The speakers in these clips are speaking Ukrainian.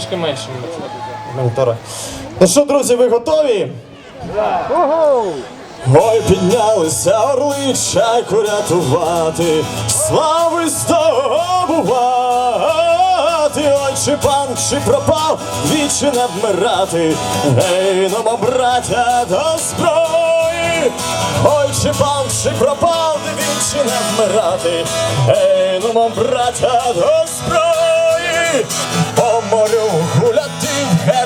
трошки менше. монітора. Ну що, друзі, ви готові? Ой, піднялися орли, чайку рятувати, слави здобувати. Ой, чи пан, чи пропав, двічі не вмирати. Гей, ну, мо, браття, до зброї. Ой, чи пан, чи пропав, двічі не вмирати. Гей, ну, мо, браття, до зброї.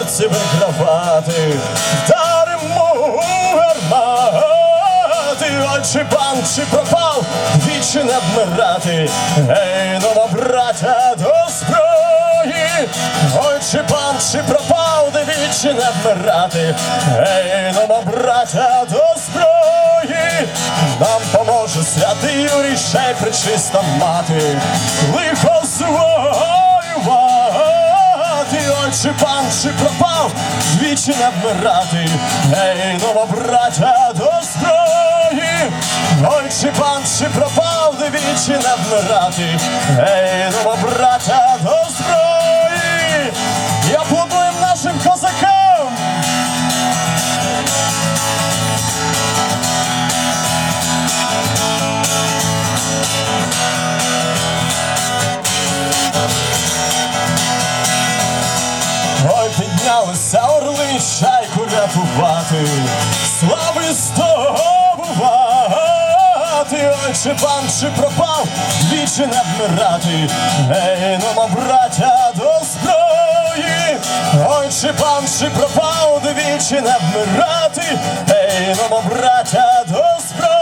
Герці вигравати. Вдаримо гармати, чи пан, чи пропав, двічі не вмирати. Ей, ну, мо, браття, до зброї. Чи пан, чи пропав, двічі не вмирати. Ей, ну, мо, браття, до зброї. Нам поможе святий Юрій, ще причиста мати. Лихо ой, чи пан, чи пропав, двічі не вмирати. Ей, новобраття до зброї. Ой, чи пан, чи пропав, двічі не вмирати. Ей, новобраття до зброї. Рятувати, слави здобувати, ой, чи пан, чи пропав, двічі не вмирати, ей, ну, браття, до зброї, ой, чи пан, чи пропав, двічі не вмирати, ей, ну, мо, браття, до зброї.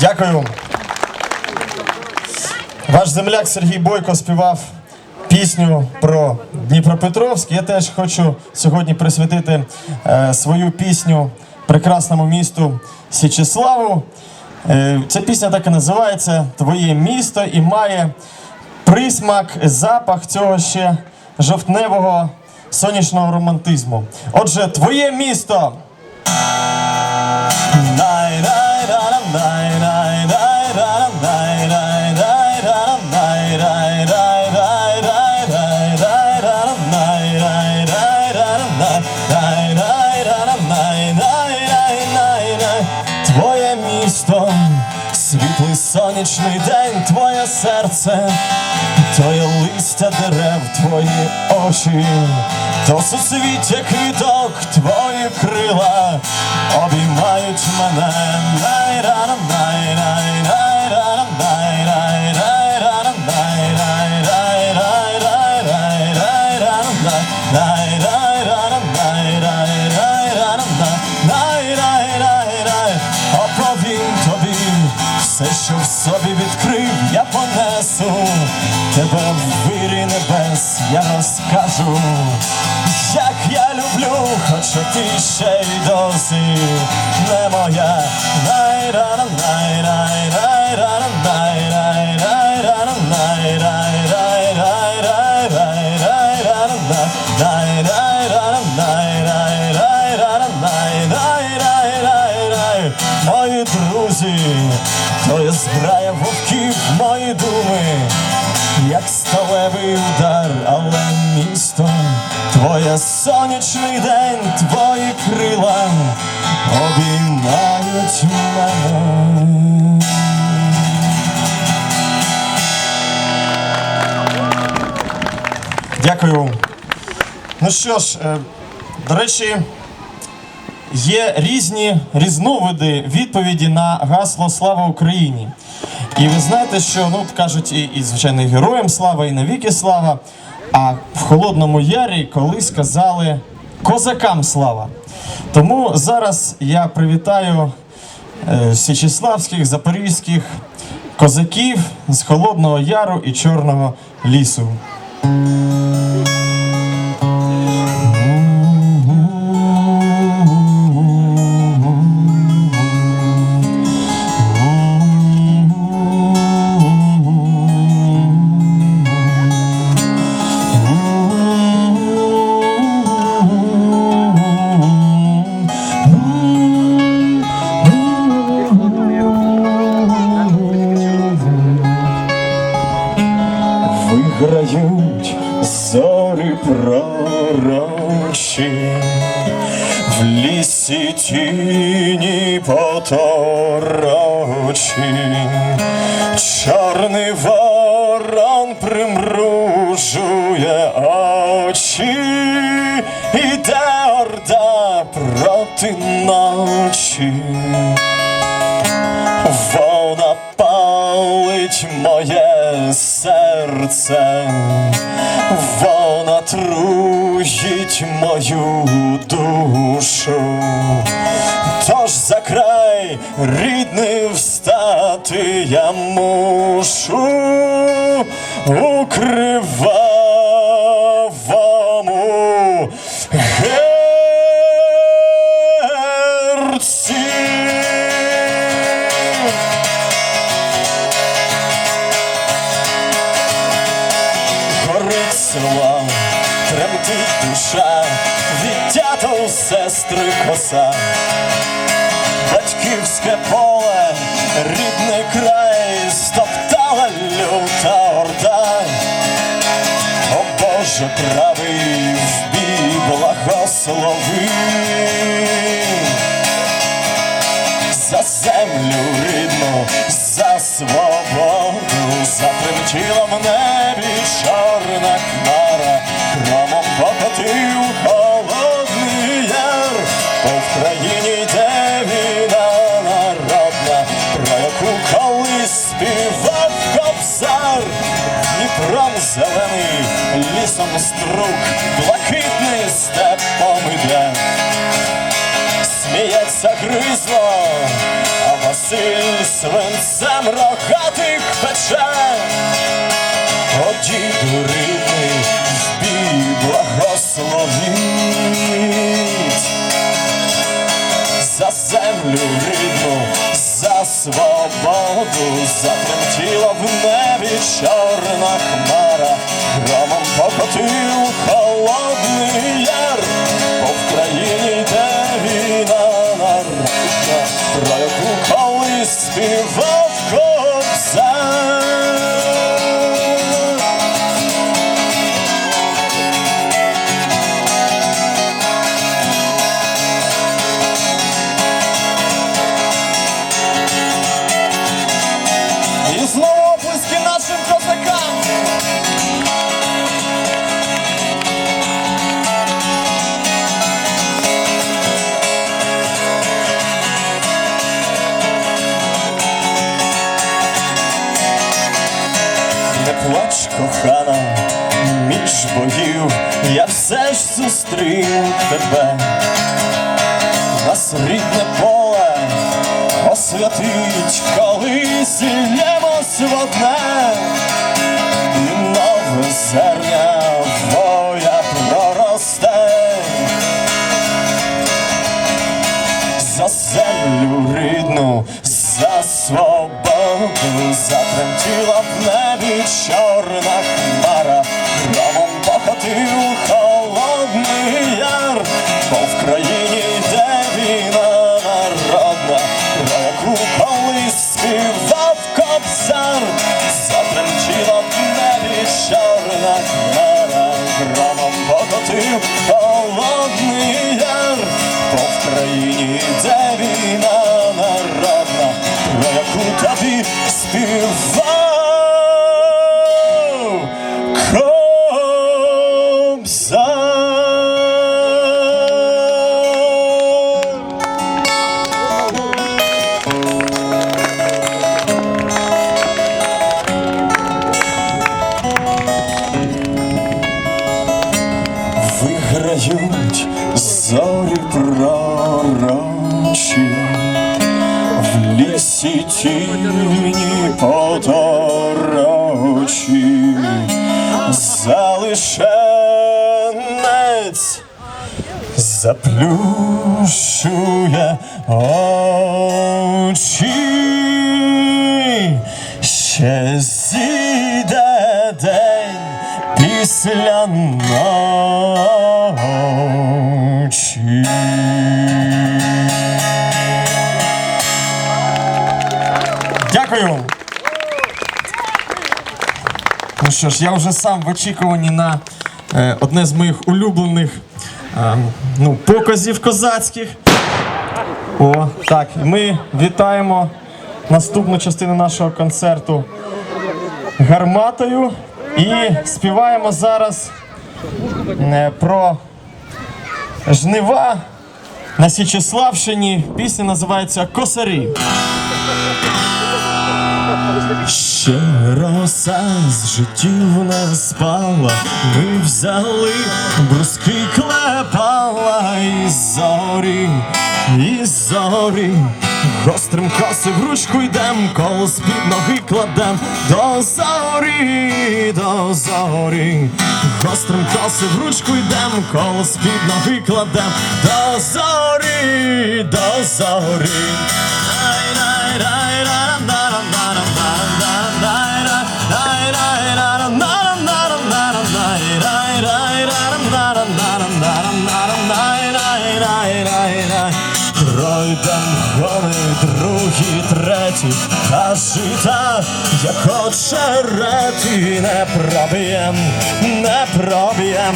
Дякую. Ваш земляк Сергій Бойко співав пісню про Дніпропетровськ. Я теж хочу сьогодні присвятити е, свою пісню прекрасному місту Січеславу. Е, ця пісня так і називається Твоє місто і має присмак, запах цього ще жовтневого сонячного романтизму. Отже, твоє місто. Твоє сонячний день, твоє серце, твоє листя дерев, твої очі, то суцвіття квіток, твої крила обіймають мене. Я розкажу, як я люблю, хоча ти ще й досі. Не моя. Мої друзі, то є збрая вовків, мої думи, як сталевий удар, Ну що ж, е, до речі, є різні різновиди відповіді на гасло Слава Україні. І ви знаєте, що ну кажуть і, і звичайно і героям слава, і навіки слава. А в Холодному Ярі колись казали козакам слава. Тому зараз я привітаю е, січеславських, запорізьких козаків з Холодного Яру і Чорного лісу. Іде орда проти ночі. Вона палить моє серце, вона труїть мою душу. Тож за край рідний встати я мушу у горить тремтить душа, відтята у сестри коса, батьківське поле, рідний край, стоптала люта орда. О Боже правий, в бій благослови за землю рідну, за свободу, затремтіла небі чорна хмара, хромом покотив холодний яр, по в країні йде війна народна, про яку колись співав кобзар, Дніпром зелений, лісом струк, блакитний степом іде. Сміється гризло, Василь свинцем рогатих пече. О, діду рідний, в бій за землю рідну, за свободу, затремтіла в небі чорна хмара, громом покотив холодний яр, по в країні йде колись я все ж зустрів тебе. Нас рідне поле освятить, коли зільємось в одне, і нове зерня воя проросте. За землю рідну, за свободу затремтіла в небі чорна хмара, громом покотив покотив холодний яр, бо в країні де війна народна, про яку тобі співав залишенець заплющує очі, ще зійде день після ночі. Дякую. Ну що ж, я вже сам в очікуванні на одне з моїх улюблених е, ну, показів козацьких. О, так, ми вітаємо наступну частину нашого концерту гарматою і співаємо зараз е, про жнива на Січеславщині. Пісня називається Косарі. Ще роса з життів не спала, ми взяли бруски клепала і зорі, і зорі. Гострим коси в ручку йдем, коло з-під ноги кладем до зорі, до зорі. Гострим коси в ручку йдем, коло з-під ноги кладем до зорі, до зорі. Пройдем жита, як очереті, не проб'єм, не проб'єм.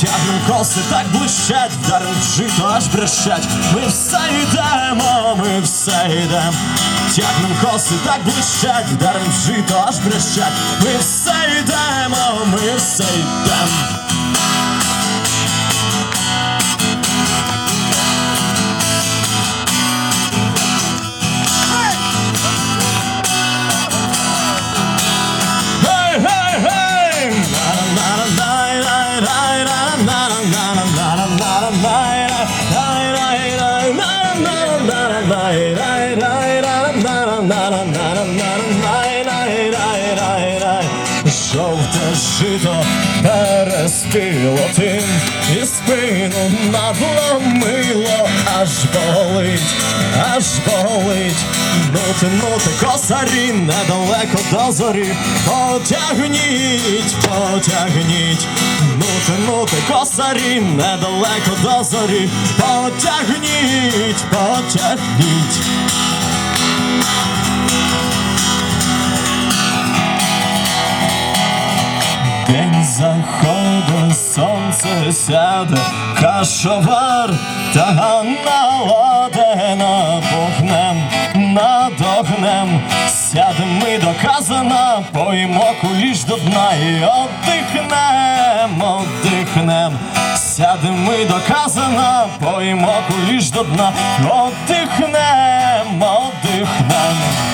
Тягнем коси так блищать, вдарим жито аж брещать. Ми все йдемо, ми все йдем. Тягнем коси так блищать, вдарим жито аж брещать. Ми все йдемо, ми все йдем. Жовте жито переспіло тим і спину надломило, аж болить, аж болить. Нути, нути, косарі, недалеко до зорі. Потягніть, потягніть. Нути, нути, косарі, недалеко до зорі. Потягніть, потягніть. День заходу, сонце сяде, кашовар та наладена вогнем, над огнем. Сядем ми доказано, поїмо куліш до дна і одихнем, одихнем. Сядем ми доказано, поїмо куліш до дна, одихнем, одихнем.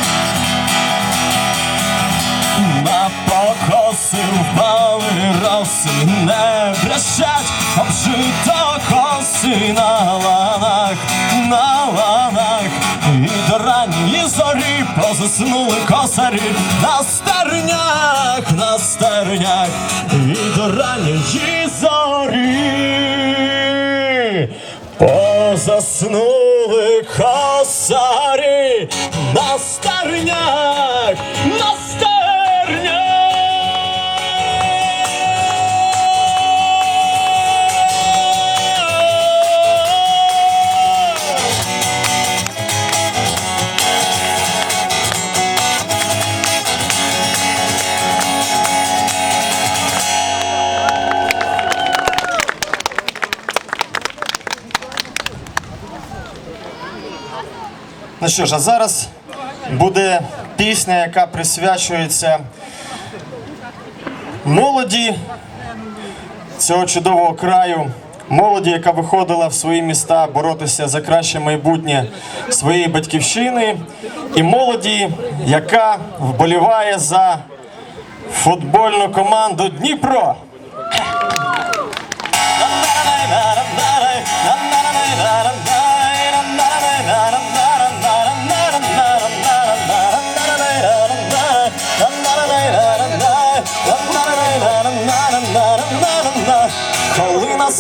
Покоси впали роси, не брещать, обжито коси на ланах, на ланах, і до ранньої зорі позаснули косарі на стернях, на стернях, і до ранньої зорі позаснули косарі на стернях, на Ну що ж, а зараз буде пісня, яка присвячується молоді цього чудового краю, молоді, яка виходила в свої міста боротися за краще майбутнє своєї батьківщини, і молоді, яка вболіває за футбольну команду Дніпро.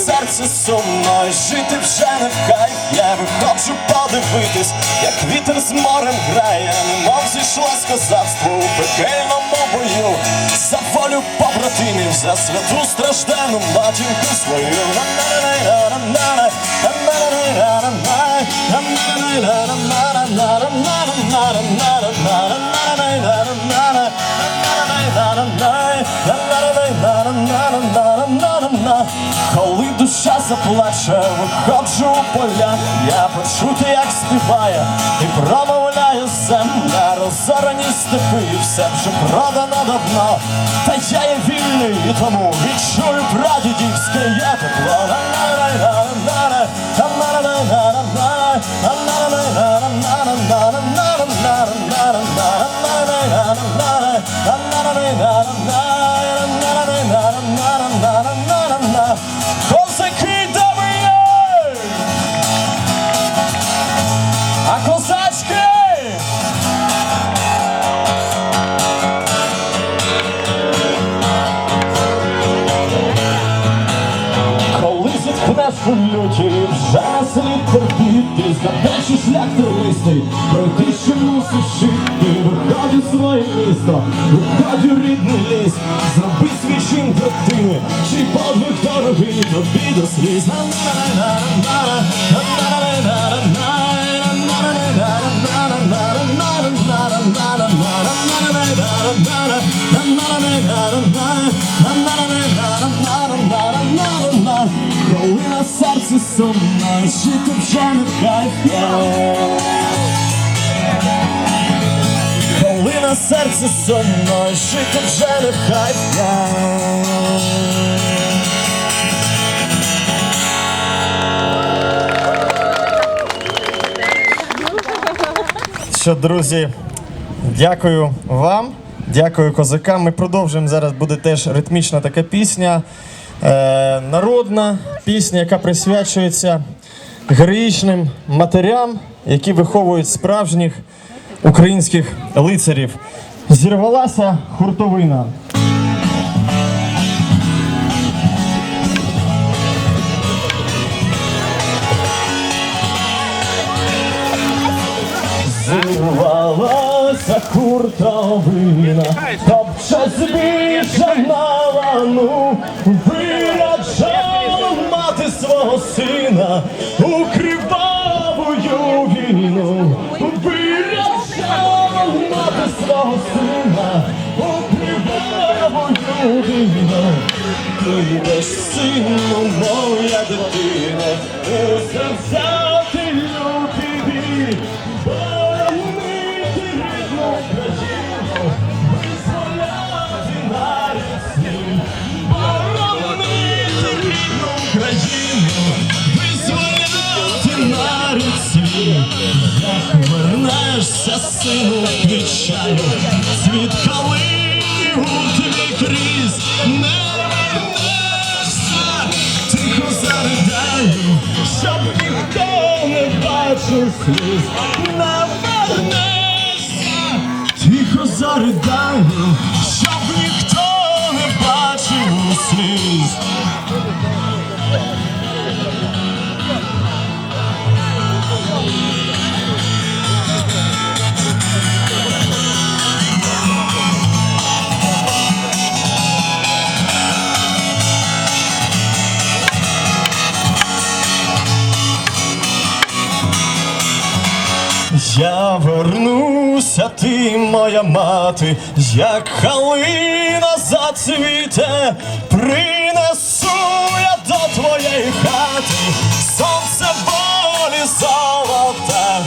Серці сумно і жити вже не в кайф. Я виходжу подивитись, як вітер з морем грає, немов зійшлось козацтво у пекельному бою. За волю побратимів, за святу страждану матінку свою. Коли душа заплаче, виходжу у поля, я почути, як співає, і промовляє земля, розорані степи, і все вже продано давно. Та я є вільний, і тому відчую прадідівське є тепло. Коли на серці сумно, жити вже не в Коли на серці сумно, жити вже не в Що, друзі, дякую вам, дякую козакам. Ми продовжуємо зараз. Буде теж ритмічна така пісня, е, народна пісня, яка присвячується героїчним матерям, які виховують справжніх українських лицарів. Зірвалася хуртовина. Зірвалася хуртовина, топче збіжжя на лану, виряджала мати свого сина у кривавую війну, виряджала мати свого сина у кривавую війну. Ти сину, моя дитина, у серця сину, відчаю, світ у твій крізь, не вернешся, тихо заридаю, щоб ніхто не бачив сліз, не вернешся, тихо заридаю, Я вернуся, ти моя мати, як халина зацвіте, принесу я до твоєї хати, сонце волі золоте,